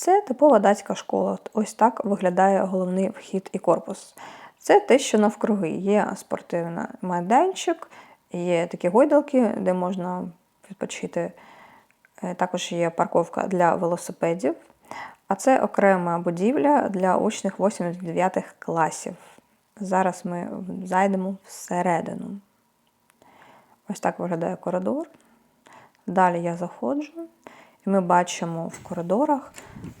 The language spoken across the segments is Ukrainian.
Це типова датська школа. Ось так виглядає головний вхід і корпус. Це те, що навкруги. Є спортивний майданчик, є такі гойдалки, де можна відпочити. Е, Також є парковка для велосипедів. А це окрема будівля для учнів 8-9 класів. Зараз ми зайдемо всередину. Ось так виглядає коридор. Далі я заходжу, і ми бачимо в коридорах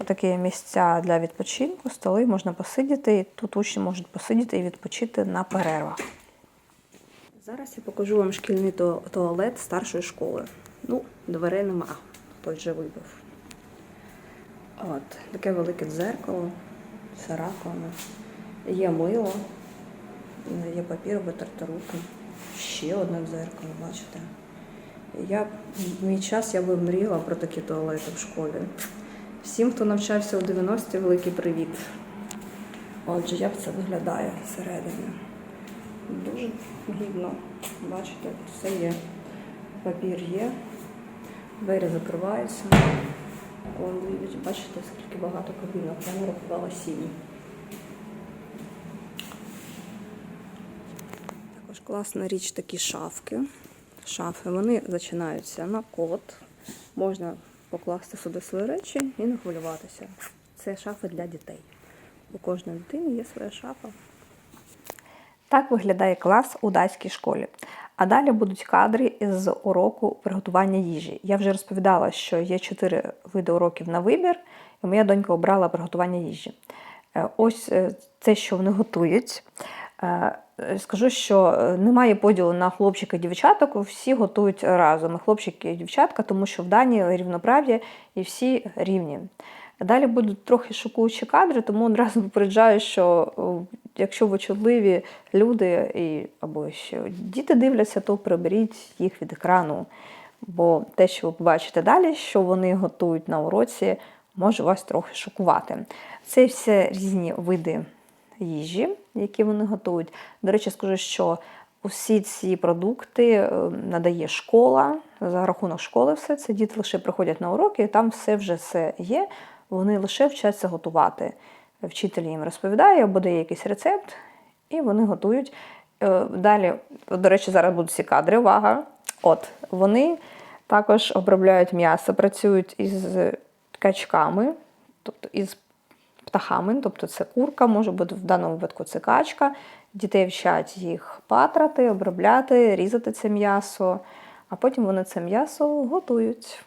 такі місця для відпочинку, столи, можна посидіти. І тут учні можуть посидіти і відпочити на перервах. Зараз я покажу вам шкільний туалет старшої школи. Ну, дверей нема, той вже вибив. От, таке велике дзеркало, все раковина. Є мило, є папір витерти руки. Ще одне дзеркало, бачите. Я, в мій час я би мріяла про такі туалети в школі. Всім, хто навчався у 90-ті, великий привіт. Отже, як це виглядає всередині. Дуже гідно. Бачите, все є. Папір є, двері закриваються. Бачите, скільки багато кабінок. Я нарахувала сім. Також класна річ такі шафки. Шафи. Вони зачинаються на код. Можна покласти сюди свої речі і не хвилюватися. Це шафи для дітей. У кожної дитини є своя шафа. Так виглядає клас у датській школі. А далі будуть кадри із уроку приготування їжі. Я вже розповідала, що є чотири види уроків на вибір, і моя донька обрала приготування їжі. Е, Ось е, це, що вони готують. Е, Скажу, що е, немає поділу на хлопчика і дівчаток, всі готують разом, і хлопчики і дівчатка, тому що в Данії рівноправ'я і всі рівні. Далі будуть трохи шокуючі кадри, тому одразу попереджаю, що якщо ви чутливі люди і, або що діти дивляться, то приберіть їх від екрану. Бо те, що ви побачите далі, що вони готують на уроці, може вас трохи шокувати. Це все різні види їжі, які вони готують. До речі, скажу, що усі ці продукти е, надає школа, за рахунок школи все це. Діти лише приходять на уроки, і там все вже все є. Вони лише вчаться готувати. Вчитель їм розповідає або дає якийсь рецепт, і вони готують. Е, Далі, до речі, зараз будуть ці кадри. Увага! От вони також обробляють м'ясо, працюють із качками, тобто із птахами, тобто це курка, може бути в даному випадку це качка. Дітей вчать їх патрати, обробляти, різати це м'ясо, а потім вони це м'ясо готують.